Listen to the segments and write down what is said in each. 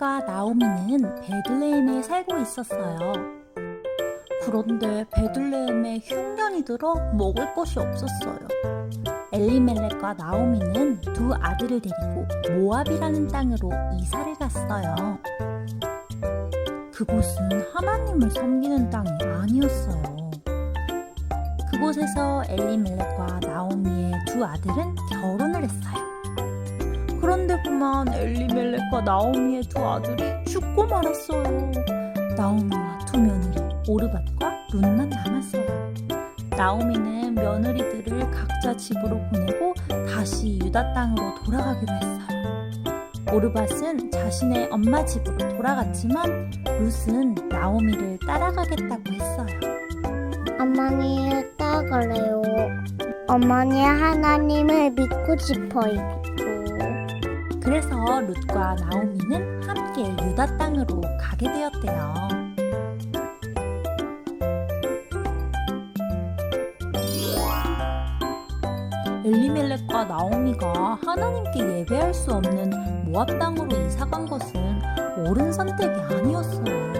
엘리멜렉과 나오미는 베들레헴에 살고 있었어요. 그런데 베들레헴에 흉년이 들어 먹을 것이 없었어요. 엘리멜렉과 나오미는 두 아들을 데리고 모압이라는 땅으로 이사를 갔어요. 그곳은 하나님을 섬기는 땅이 아니었어요. 그곳에서 엘리멜렉과 나오미의 두 아들은 결혼을 했어요. 그런데 그만 엘리멜렉과 나오미의 두 아들이 죽고 말았어요. 나오미와 두 며느리 오르밧과 룬만 남았어요. 나오미는 며느리들을 각자 집으로 보내고 다시 유다 땅으로 돌아가기로 했어요. 오르밧은 자신의 엄마 집으로 돌아갔지만 룻은 나오미를 따라가겠다고 했어요. 어머니 따그래요. 어머니 하나님을 믿고 싶어요. 그래서 룻과 나오미는 함께 유다 땅으로 가게 되었대요. 엘리멜렉과 나오미가 하나님께 예배할 수 없는 모압 땅으로 이사 간 것은 옳은 선택이 아니었어요.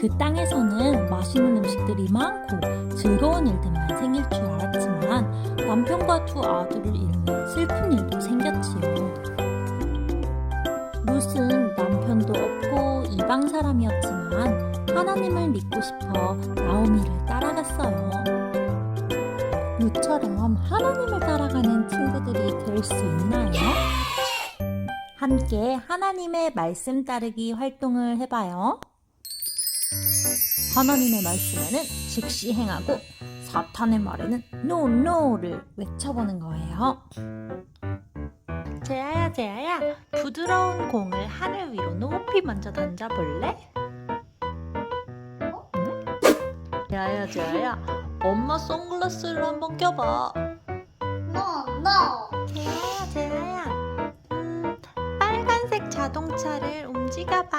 그 땅에서는 맛있는 음식들이 많고 즐거운 일들만 생길 줄 알았지만 남편과 두 아들을 잃는 슬픈 일도 생겼지요. 이방 사람이었지만 하나님을 믿고 싶어 나오미를 따라갔어요. 룻처럼 하나님을 따라가는 친구들이 될 수 있나요? 함께 하나님의 말씀 따르기 활동을 해봐요. 하나님의 말씀에는 즉시 행하고 사탄의 말에는 no를 외쳐보는 거예요. 제아야 제아야 부드러운 공을 하늘 위로 높이 먼저 던져볼래? 응? 제아야 제아야 엄마 선글라스를 한번 껴봐 No, no. 제아야 제아야 음, 빨간색 자동차를 움직여봐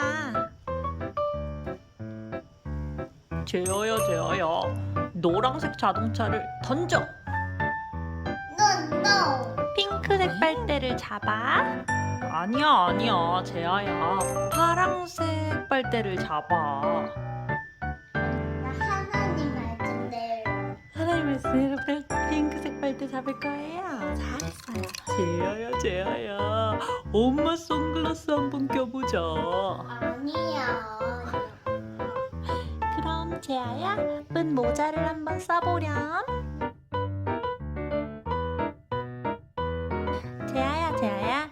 제아야 제아야 노란색 자동차를 던져. 핑크색 빨대를 잡아. 아니야, 아니야, 제아야. 파랑색 빨대를 잡아. 나 하나님 말씀대로. 하나님 말씀대로 빨- 핑크색 빨대 잡을 거예요. 잘했어요. 제아야, 제아야. 엄마 선글라스 한번 껴보자. 아니야. 그럼 제아야, 은 모자를 한번 써보렴. 제아야.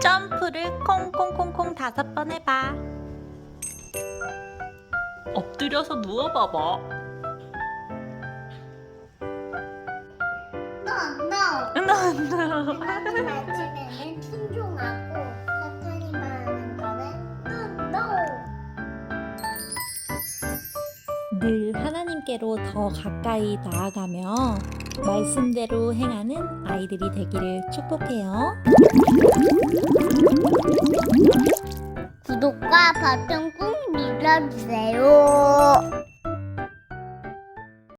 점프를 콩콩콩콩 다섯 번 해봐. 엎드려서 누워봐봐. No, no. 너, 하나님 말씀에는 순종하고 사탄이 말하는 거는 no, no. 늘 하나님께로 더 가까이 나아가며 말씀대로 행하는 아이들이 되기를 축복해요. 구독과 버튼 꾹 눌러주세요.